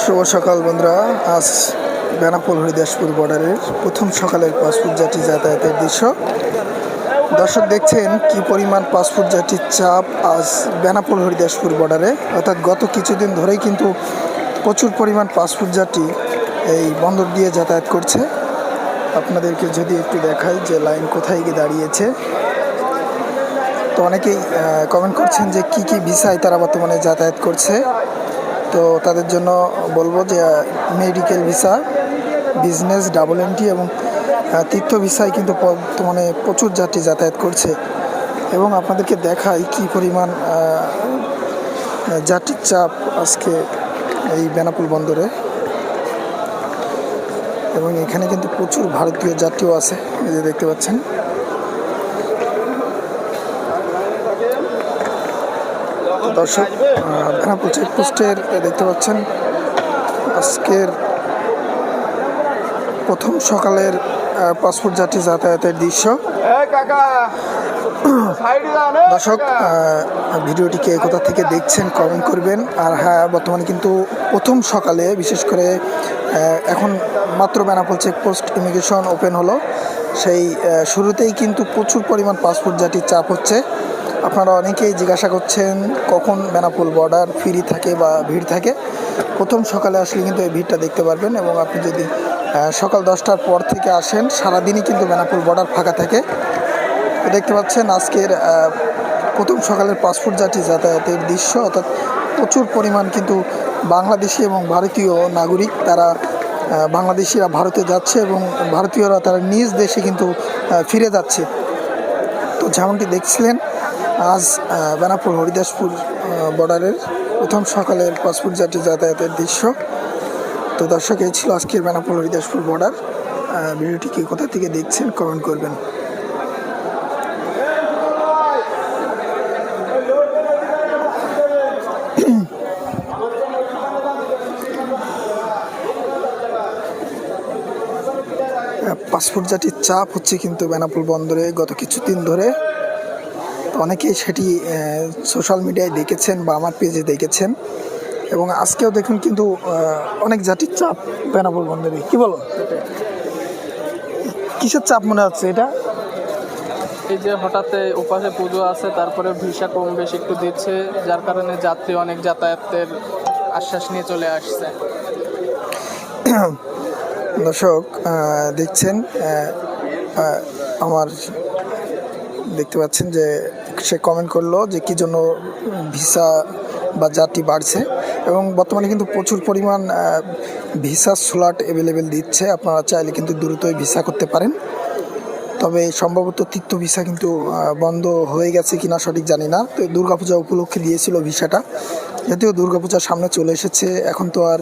শুভ সকাল বন্ধুরা। আজ বেনাপোল হরিদাসপুর বর্ডারের প্রথম সকালের পাসপোর্ট যাত্রী যাতায়াতের দৃশ্য। দর্শক দেখছেন কি পরিমাণ পাসপোর্ট যাত্রীর চাপ আজ বেনাপোল হরিদাসপুর বর্ডারে। অর্থাৎ গত কিছুদিন ধরেই কিন্তু প্রচুর পরিমাণ পাসপোর্ট যাত্রী এই বন্দর দিয়ে যাতায়াত করছে। আপনাদেরকে যদি একটু দেখাই যে লাইন কোথায় গিয়ে দাঁড়িয়েছে। তো অনেকেই কমেন্ট করছেন যে কি কি ভিসায় তারা বর্তমানে যাতায়াত করছে। তো তাদের জন্য বলব যে medical visa business double entry এবং তীর্থ ভিসায় কিন্তু বর্তমানে প্রচুর যাত্রী যাতায়াত করছে এবং আপনাদেরকে দেখাই কি পরিমাণ যাত্রীর চাপ আজকে এই বেনাপুল বন্দরে। এবং এখানে কিন্তু প্রচুর ভারতীয় যাত্রীও আছে যে দেখতে পাচ্ছেন। দর্শক বেনাপুল চেকপোস্টের দেখতে পাচ্ছেন আজকের প্রথম সকালের পাসপোর্ট যাত্রী যাতায়াতের দৃশ্য। দর্শক ভিডিওটিকে কোথা থেকে দেখছেন কমেন্ট করবেন। আর হ্যাঁ বর্তমানে কিন্তু প্রথম সকালে বিশেষ করে এখন মাত্র বেনাপোল চেকপোস্ট ইমিগ্রেশন ওপেন হলো। সেই শুরুতেই কিন্তু প্রচুর পরিমাণ পাসপোর্ট যাত্রীর চাপ হচ্ছে। আপনারা অনেকেই জিজ্ঞাসা করছেন কখন বেনাপুল বর্ডার ফ্রি থাকে বা ভিড় থাকে। প্রথম সকালে আসলে কিন্তু এই ভিড়টা দেখতে পারবেন এবং আপনি যদি সকাল দশটার পর থেকে আসেন, সারাদিনই কিন্তু বেনাপোল বর্ডার ফাঁকা থাকে। দেখতে পাচ্ছেন আজকের প্রথম সকালের পাসপোর্ট যাত্রী যাতায়াতের দৃশ্য, অর্থাৎ প্রচুর পরিমাণ কিন্তু বাংলাদেশি এবং ভারতীয় নাগরিক তারা বাংলাদেশিরা ভারতে যাচ্ছে এবং ভারতীয়রা তারা নিজ দেশে কিন্তু ফিরে যাচ্ছে। তো যেমনটি দেখছিলেন আজ বেনাপুর হরিদাসপুর বর্ডারের প্রথম সকালের পাসপোর্ট যাত্রী যাতায়াতের দৃশ্য। তো দর্শক এই ছিল আজকের বেনাপুর হরিদাসপুর বর্ডার আহ, ভিডিওটিকে কোথা থেকে দেখছেন কমেন্ট করবেন। পাসপোর্ট জাতির চাপ হচ্ছে কিন্তু বেনাপুল বন্দরে গত কিছুদিন ধরে। অনেকেই সেটি সোশ্যাল মিডিয়ায় দেখেছেন বা আমার পেজে দেখেছেন। এবং আজকেও দেখুন কিন্তু অনেক জাতির চাপ বেনাপুল বন্দরে। কি বলো? কিসের চাপ মনে হচ্ছে এটা? এই যে হঠাৎ উপাসে পুজো আছে তারপরে ভিসা কম বেশি একটু দিচ্ছে যার কারণে যাত্রী অনেক যাতায়াতের আশ্বাস নিয়ে চলে আসছে। দর্শক দেখছেন আমার দেখতে পাচ্ছেন যে সে কমেন্ট করল যে কি জন্য ভিসা বা যাত্রী বাড়ছে এবং বর্তমানে কিন্তু প্রচুর পরিমাণ ভিসা স্লট অ্যাভেলেবেল দিচ্ছে। আপনারা চাইলে কিন্তু দ্রুতই ভিসা করতে পারেন। তবে সম্ভবত তীর্থ ভিসা কিন্তু বন্ধ হয়ে গেছে কিনা সঠিক জানি না। তো দুর্গাপূজা উপলক্ষে দিয়েছিল ভিসাটা যদিও দুর্গাপূজার সামনে চলে এসেছে, এখন তো আর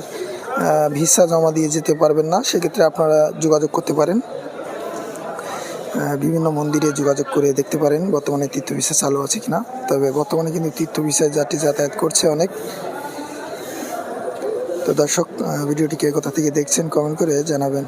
ভিসা জমা দিয়ে যেতে পারবেন না। সেক্ষেত্রে আপনারা যোগাযোগ করতে পারেন। বিভিন্ন মন্দিরে যোগাযোগ করে দেখতে পারেন বর্তমানে তীর্থ বিশ্বাস চালু আছে কিনা। তবে বর্তমানে কিন্তু তীর্থ বিশ্বাস যাত্রী যাতায়াত করছে অনেক। তো দর্শক ভিডিওটিকে কোথা থেকে দেখছেন কমেন্ট করে জানাবেন।